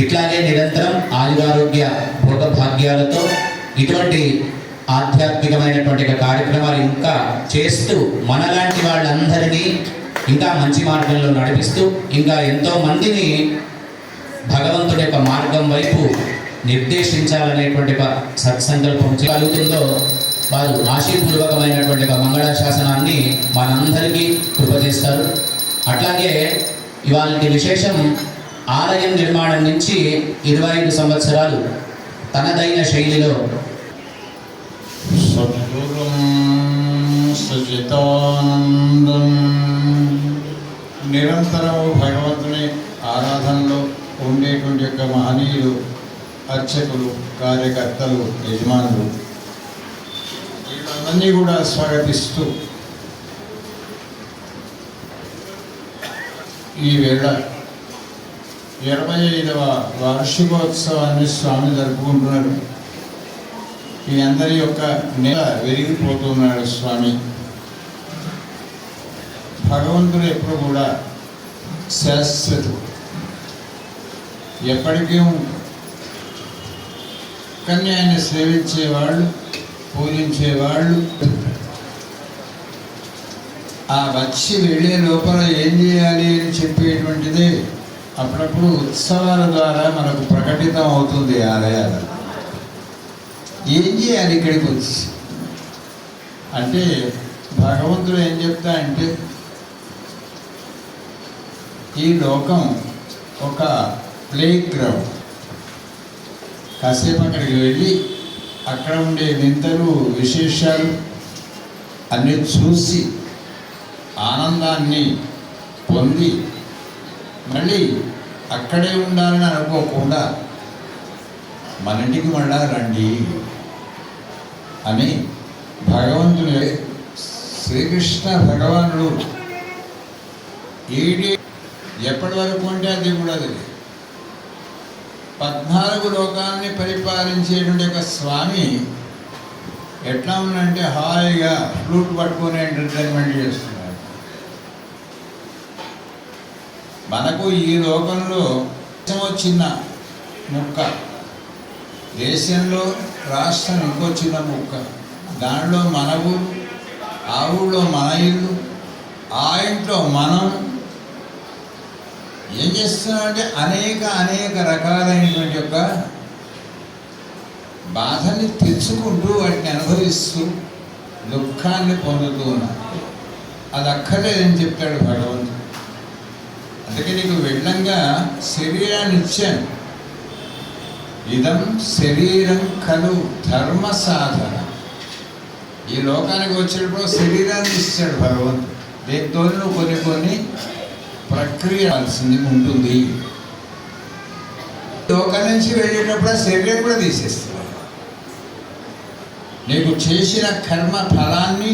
ఇట్లాగే నిరంతరం ఆయురారోగ్య భోగభాగ్యాలతో ఇటువంటి ఆధ్యాత్మికమైనటువంటి కార్యక్రమాలు ఇంకా చేస్తూ మనలాంటి వాళ్ళందరినీ ఇంకా మంచి మార్గంలో నడిపిస్తూ ఇంకా ఎంతో మందిని భగవంతుడి యొక్క మార్గం వైపు నిర్దేశించాలనేటువంటి ఒక సత్సంకల్పం కలుగుతుందో వారు ఆశీపూర్వకమైనటువంటి మంగళ శాసనాన్ని మనందరికీ కృపచేస్తారు. అట్లాగే ఇవాళ విశేషం ఆలయం నిర్మాణం నుంచి ఇరవై ఐదు సంవత్సరాలు తనదైన శైలిలో సచితానందం నిరంతరము భగవంతుని ఆరాధనలో ఉండేటువంటి యొక్క మహనీయులు అర్చకులు కార్యకర్తలు యజమానులు. వీళ్ళందరినీ కూడా స్వాగతిస్తూ ఈ వేళ ఇరవై ఐదవ వార్షికోత్సవాన్ని స్వామి జరుపుకుంటున్నారు మీ అందరి యొక్క నెల వెలిగిపోతున్నాడు స్వామి. భగవంతుడు ఎప్పుడు కూడా శాశ్వతుడు. ఎప్పటికీ కానీ ఆయన సేవించేవాళ్ళు పూజించేవాళ్ళు. ఆ వచ్చి వెళ్ళే లోపల ఏం చేయాలి అని చెప్పేటువంటిది అప్పుడప్పుడు ఉత్సవాల ద్వారా మనకు ప్రకటితం అవుతుంది ఆలయాలు. ఏం చేయాలి ఇక్కడికి వచ్చి? అంటే భగవంతుడు ఏం చెప్తా అంటే ఈ లోకం ఒక ప్లే గ్రౌండ్ కాసేపు అక్కడికి వెళ్ళి అక్కడ ఉండే వింతలు విశేషాలు అన్నీ చూసి ఆనందాన్ని పొంది మళ్ళీ అక్కడే ఉండాలని అనుకోకుండా మన ఇంటికి మళ్ళా రండి అని భగవంతుని శ్రీకృష్ణ భగవానుడు ఏడి ఎప్పటి వరకు అంటే అది కూడా అది. పద్నాలుగు లోకాలని పరిపాలించేటువంటి ఒక స్వామి ఎట్లా ఉందంటే హాయిగా ఫ్లూట్ పట్టుకొని ఎంటర్టైన్మెంట్ చేస్తున్నాడు. మనకు ఈ లోకంలో దేశమో చిన్న ముక్క. దేశంలో రాష్ట్రం ఇంకో చిన్న ముక్క. దానిలో మన ఊరు ఆ ఊళ్ళో మన ఇల్లు ఆ ఇంట్లో మనం. ఏం చేస్తున్నామంటే అనేక అనేక రకాలైనటువంటి యొక్క బాధని తెచ్చుకుంటూ వాటిని అనుభవిస్తూ దుఃఖాన్ని పొందుతూ ఉన్నాం అది అక్కర్లేదని చెప్తాడు భగవంతుడు. అందుకే నీకు వెళ్ళంగా శరీరాన్ని ఇచ్చాను ఇదం శరీరం కలు ధర్మ సాధన ఈ లోకానికి వచ్చేటప్పుడు శరీరాన్ని ఇస్తాడు భగవంతుడు. దీంతో నువ్వు కొన్ని కొన్ని ప్రక్రియ ఉంటుంది. లోకం నుంచి వెళ్ళేటప్పుడు శరీరం కూడా తీసేస్తాడు. నీకు చేసిన కర్మ ఫలాన్ని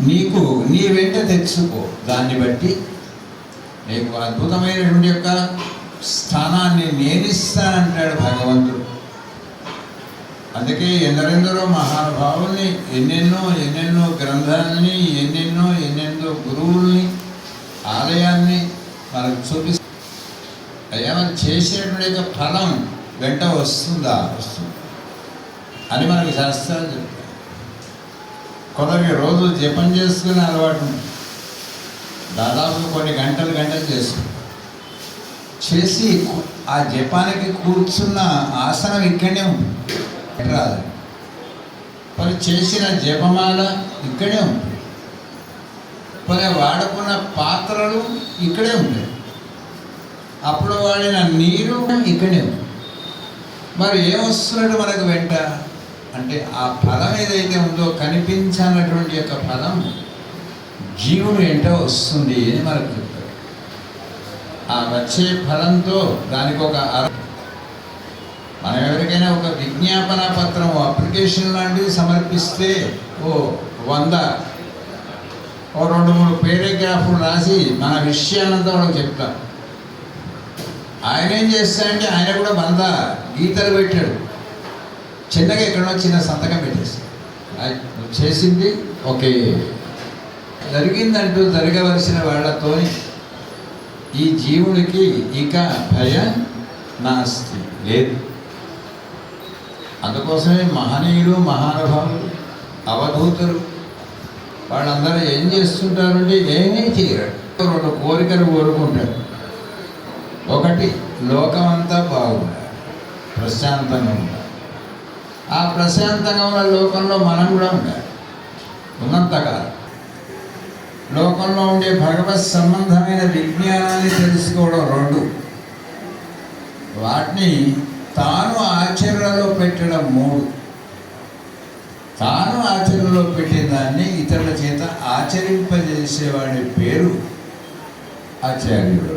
నీకు నీ వెంట తెచ్చుకో. దాన్ని బట్టి నీకు అద్భుతమైనటువంటి యొక్క స్థానాన్ని నేనిస్తానంటాడు భగవంతుడు. అందుకే ఎందరెందరో మహానుభావుల్ని ఎన్నెన్నో ఎన్నెన్నో గ్రంథాలని ఎన్నెన్నో ఎన్నెన్నో గురువుల్ని ఆలయాన్ని మనకు చూపిస్తా అయ్యా మనం చేసినటువంటి యొక్క ఫలం వెంట వస్తుందా? వస్తుంది. అని మనకు శాస్త్రాలు చెప్తాయి. కొందరికి రోజు జపం చేసుకునే అలవాటు ఉంది దాదాపు కొన్ని గంటలు గంటలు చేస్తుంది చేసి ఆ జపానికి కూర్చున్న ఆసనం ఇక్కడనే ఉంది. రాదు. మరి చేసిన జపమాల ఇక్కడే ఉంది. మరి వాడుకున్న పాత్రలు ఇక్కడే ఉంటాయి అప్పుడు వాడిన నీరు ఇక్కడే ఉంది. మరి ఏమొస్తున్నట్టు మనకు వెంట అంటే ఆ ఫలం ఏదైతే ఉందో కనిపించనటువంటి యొక్క ఫలం జీవుడు ఏంటో వస్తుంది అని మనకు చెప్తారు. ఆ వచ్చే ఫలంతో దానికి ఒక మనం ఎవరికైనా ఒక విజ్ఞాపన పత్రం అప్లికేషన్ లాంటిది సమర్పిస్తే ఓ వంద ఓ రెండు మూడు పేరాగ్రాఫ్లు రాసి మన విషయాలంతా వాళ్ళకి చెప్తాం. ఆయన ఏం చేస్తాడంటే ఆయన కూడా వంద గీతలు పెట్టాడు. చిన్నగా ఎక్కడో చిన్న సంతకం పెట్టేస్తాడు చేసింది ఓకే. జరిగిందంటూ జరగవలసిన వాళ్ళతో ఈ జీవుడికి ఇక భయం నాస్తి లేదు. అందుకోసమే మహనీయులు మహానుభావులు అవధూతులు వాళ్ళందరూ ఏం చేస్తుంటారంటే ఏమీ చేయరు. రెండు కోరికలు కోరుకుంటారు. ఒకటి లోకం అంతా బాగుండాలి ప్రశాంతంగా ఉండాలి. ఆ ప్రశాంతంగా ఉన్న లోకంలో మనం కూడా ఉండాలి. ఉన్నంతకాలం. లోకంలో ఉండే భగవత్ సంబంధమైన విజ్ఞానాన్ని తెలుసుకోవడం రెండు. వాటిని తాను ఆచరణలో పెట్టడం మూడు. తాను ఆచరణలో పెట్టిన దాన్ని ఇతరుల చేత ఆచరింపజేసేవాడి పేరు ఆచార్యుడు.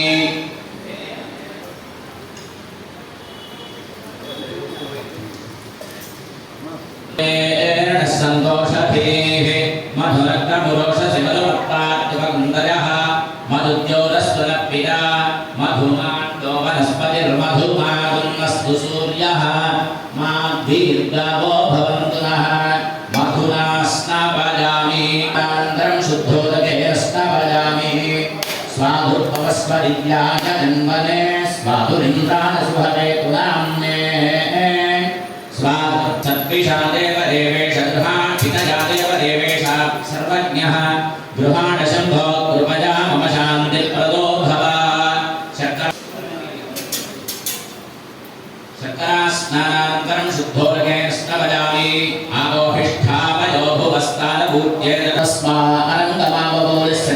मधुमाण्डो वनस्पतिर्मधुमागुन्नस्तु सूर्यः मा दीर्घवो भवन्तु नः मधुनास्नापयामि आन्द्रं शुद्धोदकेस्नपयामि स्वाधुर्भवस्परिद्याय जन्मने स्वाधुरिन्द्राय सुभवे శంకరాస్నానానంతరం శుద్ధోదకేన స్నవజామి ఆమోహిష్ఠామయో భువస్తాన భూత్యేన తస్మానందమావబోధిష్ట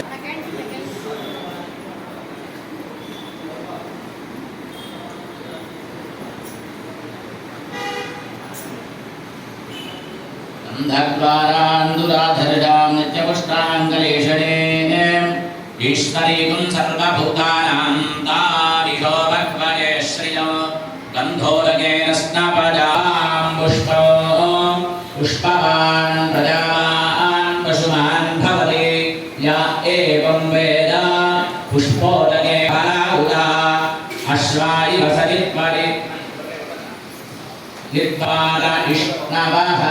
అంధద్వారాందురాధరజాం నిత్యపుష్టాంగలేషణే ఈశ్వరీకుం సర్వభూతానాం. गन्धोरकेन स्नपजां पुष्पो पुष्पवान् प्रजावान् पशुमान् भवति या एवं वेद पुष्पोदके फलाउदा अश्वायि वसति त्वरि निर्वाण इष्णवः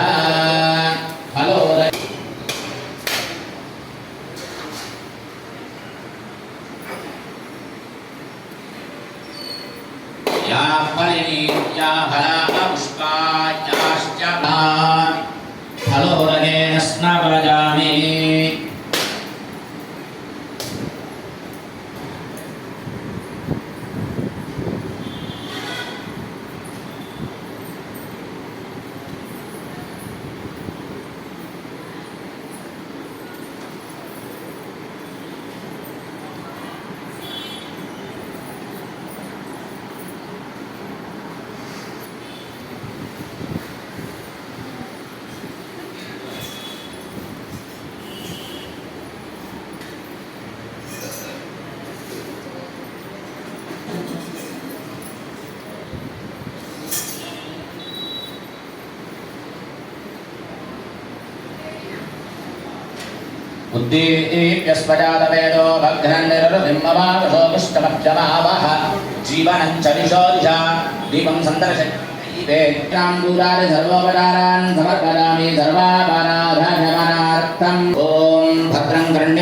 परिणीत्या फलापुष्पायाश्च फलोदकेन स्नपजामि उद्दीप्यस्पजातवेदो भग्नन्निररुदिम्मवादशो पुष्टमक्षमावः जीवनं च दिशोदिशा दीपं सन्दर्शयीवेत्राम्बूरारि सर्वोपचारान् समर्पयामि सर्वापराधनमनार्थम् ॐ भद्रं कर्ण्य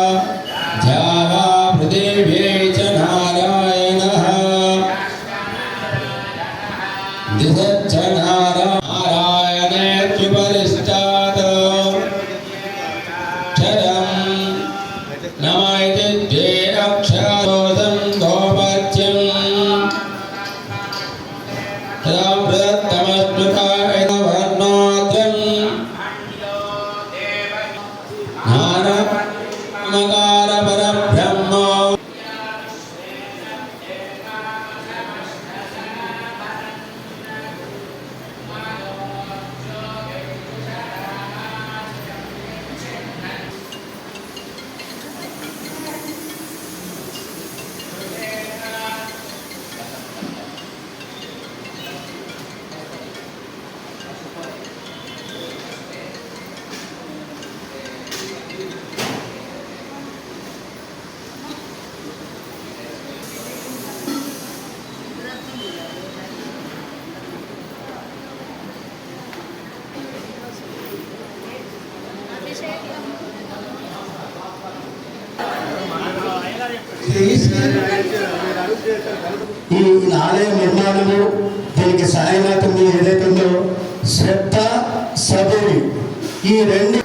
감사합니다. ఈ ఆలయ నిర్మాణము దీనికి సాయమాతం ఏదైతే ఉందో శ్రద్ధ సబూరి. ఈ రెండు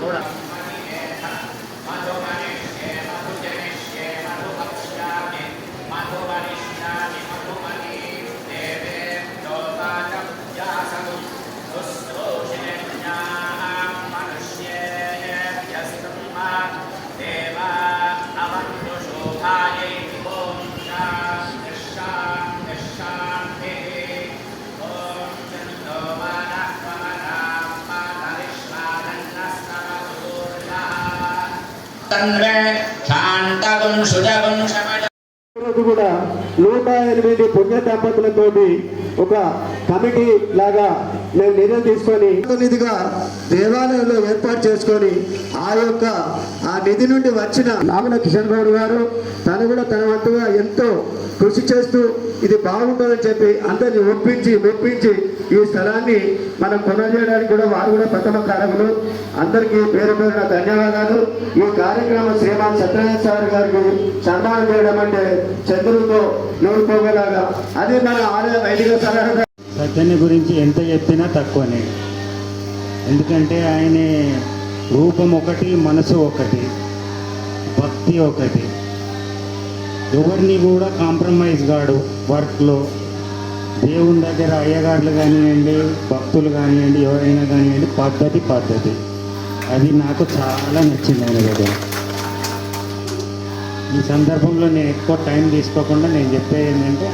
తన్వే కూడా నూట ఎనిమిది పుణ్య దంపతులతోటి ఒక కమిటీ లాగా మేము నిర్ణయం తీసుకొని నిధిగా దేవాలయంలో ఏర్పాటు చేసుకొని ఆ యొక్క ఆ నిధి నుండి వచ్చిన నామల కిషన్ గౌడ్ గారు తను కూడా తన వంతుగా ఎంతో కృషి చేస్తూ ఇది బాగుంటుందని చెప్పి అందరిని ఒప్పించి మెప్పించి ఈ స్థలాన్ని మనం కొనజేయడానికి కూడా వారు కూడా ప్రథమ కారకులు అందరికీ పేరు పేరున ధన్యవాదాలు. ఈ కార్యక్రమం శ్రీమాన్ సత్యనారాయణ సార్ గారికి సన్మానం చేయడం అంటే చంద్రుడితో నూరుకోగలాగా అది మన ఆలయ వైదిక సలహా సత్యాన్ని గురించి ఎంత చెప్పినా తక్కువనే. ఎందుకంటే ఆయన రూపం ఒకటి మనసు ఒకటి భక్తి ఒకటి. ఎవరిని కూడా కాంప్రమైజ్ కాడు వర్క్లో. దేవుని దగ్గర అయ్యగారులు కానివ్వండి భక్తులు కానివ్వండి ఎవరైనా కానివ్వండి పద్ధతి పద్ధతి. అది నాకు చాలా నచ్చింది ఆయన దగ్గర. ఈ సందర్భంలో నేను ఎక్కువ టైం తీసుకోకుండా నేను చెప్పేది ఏంటంటే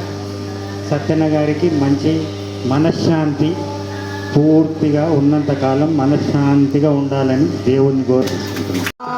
సత్యన గారికి మంచి మనశ్శాంతి పూర్తిగా ఉన్నంతకాలం మనశ్శాంతిగా ఉండాలని దేవుణ్ణి కోరుకుంటున్నాను.